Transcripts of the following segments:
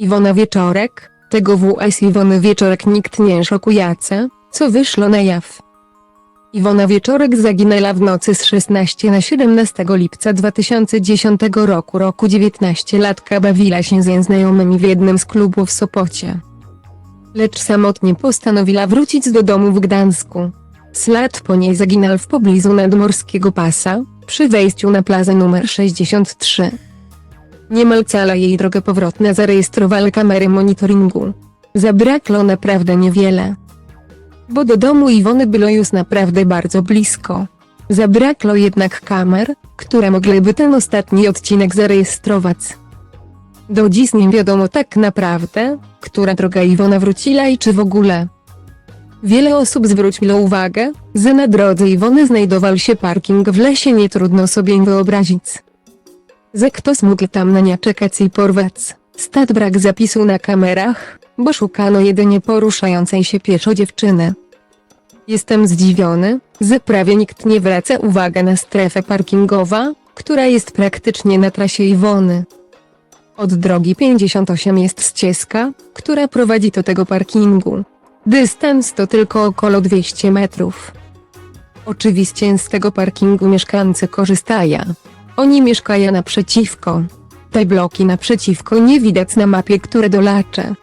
Iwona Wieczorek, tego WS Iwony Wieczorek nikt nie szokujace, co wyszło na jaw. Iwona Wieczorek zaginęła w nocy z 16 na 17 lipca 2010 roku. Roku 19-latka bawiła się ze znajomymi w jednym z klubów w Sopocie. Lecz samotnie postanowiła wrócić do domu w Gdańsku. Ślad po niej zaginął w pobliżu nadmorskiego pasa, przy wejściu na plazę numer 63. Niemal cała jej droga powrotna zarejestrowały kamery monitoringu. Zabrakło naprawdę niewiele. Bo do domu Iwony było już naprawdę bardzo blisko. Zabrakło jednak kamer, które mogłyby ten ostatni odcinek zarejestrować. Do dziś nie wiadomo tak naprawdę, która droga Iwona wróciła i czy w ogóle. Wiele osób zwróciło uwagę, że na drodze Iwony znajdował się parking w lesie nie trudno sobie wyobrazić. Że ktoś mógł tam na nie czekać i porwać. Stat brak zapisu na kamerach, bo szukano jedynie poruszającej się pieszo dziewczyny. Jestem zdziwiony, że prawie nikt nie zwraca uwagi na strefę parkingowa, która jest praktycznie na trasie Iwony. Od drogi 58 jest ścieżka, która prowadzi do tego parkingu. Dystans to tylko około 200 metrów. Oczywiście z tego parkingu mieszkańcy korzystają. Oni mieszkają naprzeciwko. Te bloki naprzeciwko nie widać na mapie, które dolaczę.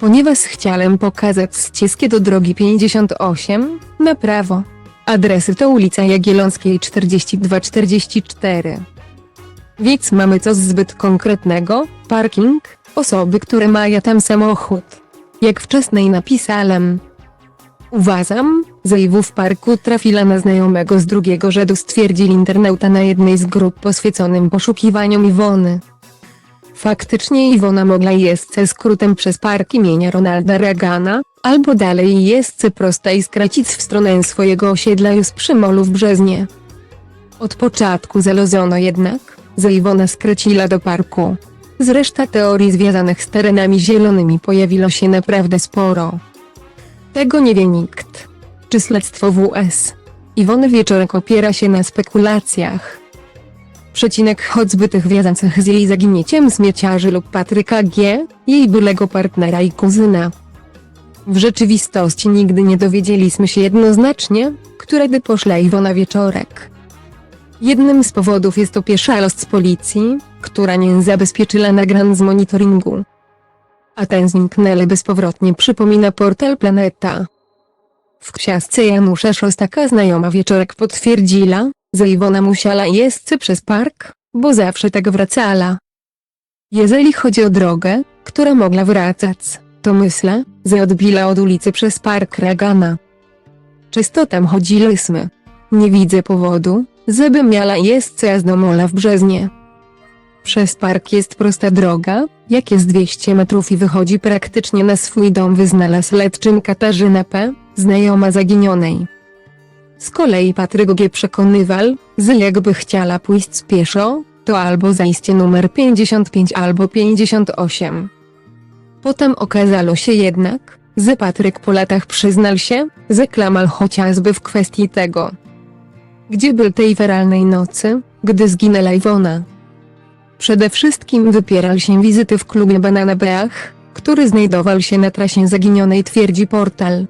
Ponieważ chciałem pokazać ścieżkę do drogi 58, na prawo. Adresy to ulica Jagiellońskiej 42-44. Więc mamy coś zbyt konkretnego, parking, osoby, które mają tam samochód. Jak wcześniej napisałem. Uważam, że Iwu w parku trafiła na znajomego z drugiego rzędu stwierdził internauta na jednej z grup poświęconym poszukiwaniom Iwony. Faktycznie Iwona mogła jeść ze skrótem przez park imienia Ronalda Reagana, albo dalej jeść prosta i skracić w stronę swojego osiedla już przy molu w Brzeznie. Od początku zalozono jednak, że Iwona skraciła do parku. Zresztą teorii związanych z terenami zielonymi pojawiło się naprawdę sporo. Tego nie wie nikt. Czy śledztwo WS? Iwony Wieczorek opiera się na spekulacjach. Przecinek choćby tych wiązanych z jej zaginięciem śmieciarzy lub Patryka G., jej byłego partnera i kuzyna. W rzeczywistości nigdy nie dowiedzieliśmy się jednoznacznie, któredy poszła Iwona Wieczorek. Jednym z powodów jest opieszalość policji, która nie zabezpieczyła nagrań z monitoringu. A ten zniknęły bezpowrotnie przypomina portal Planeta. W książce Janusza Szostaka znajoma wieczorek potwierdziła, że Iwona musiała jeść przez park, bo zawsze tak wracała. Jeżeli chodzi o drogę, która mogła wracać, to myślę, że odbila od ulicy przez park Regana. Czysto tam chodziliśmy. Nie widzę powodu, żeby miała jeść do mola w Brzeznie. Przez park jest prosta droga, jak jest 200 metrów i wychodzi praktycznie na swój dom wyznala śledczym Katarzyna P., znajoma zaginionej. Z kolei Patryk G. przekonywał, że jakby chciała pójść pieszo, to albo zajście numer 55 albo 58. Potem okazało się jednak, że Patryk po latach przyznał się, że klamal chociażby w kwestii tego. Gdzie był tej feralnej nocy, gdy zginęła Iwona? Przede wszystkim wypierał się wizyty w klubie Banana Beach, który znajdował się na trasie zaginionej twierdzi portal.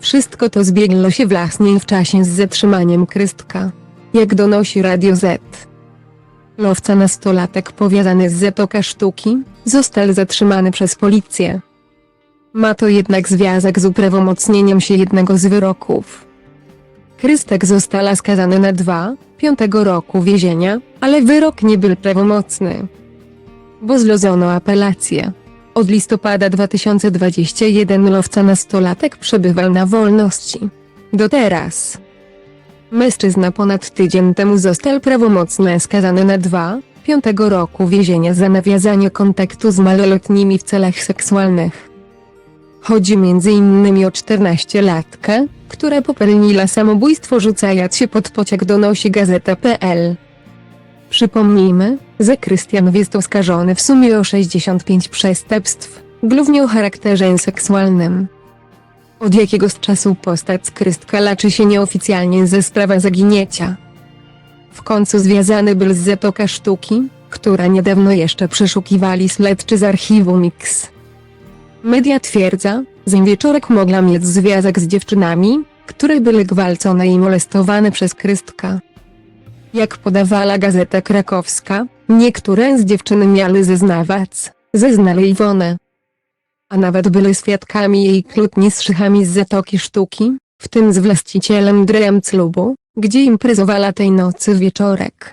Wszystko to zbiegło się właśnie w czasie z zatrzymaniem Krystka. Jak donosi Radio Z. Lowca nastolatek powiązany z Zetoka Sztuki, został zatrzymany przez policję. Ma to jednak związek z uprawomocnieniem się jednego z wyroków. Krystek została skazany na dwa, piątego roku więzienia, ale wyrok nie był prawomocny. Bo zlożono apelację. Od listopada 2021 lowca nastolatek przebywał na wolności. Do teraz. Mężczyzna ponad tydzień temu został prawomocnie skazany na dwa, piątego roku więzienia za nawiązanie kontaktu z maloletnimi w celach seksualnych. Chodzi m.in. o 14-latkę, która popełniła samobójstwo rzucając się pod pociąg donosi Gazeta.pl. Przypomnijmy, że Krystian jest oskarżony w sumie o 65 przestępstw, głównie o charakterze seksualnym. Od jakiegoś czasu postać Krystka laczy się nieoficjalnie ze sprawą zaginięcia. W końcu związany był z Zatoka Sztuki, które niedawno jeszcze przeszukiwali śledczy z archiwum X. Media twierdza, że Wieczorek mogła mieć związek z dziewczynami, które były gwałcone i molestowane przez Krystka. Jak podawała Gazeta Krakowska, niektóre z dziewczyn miały zeznawać, zeznali Iwonę. A nawet były świadkami jej kłótni z szychami z Zatoki Sztuki, w tym z właścicielem Dream Clubu, gdzie imprezowała tej nocy Wieczorek.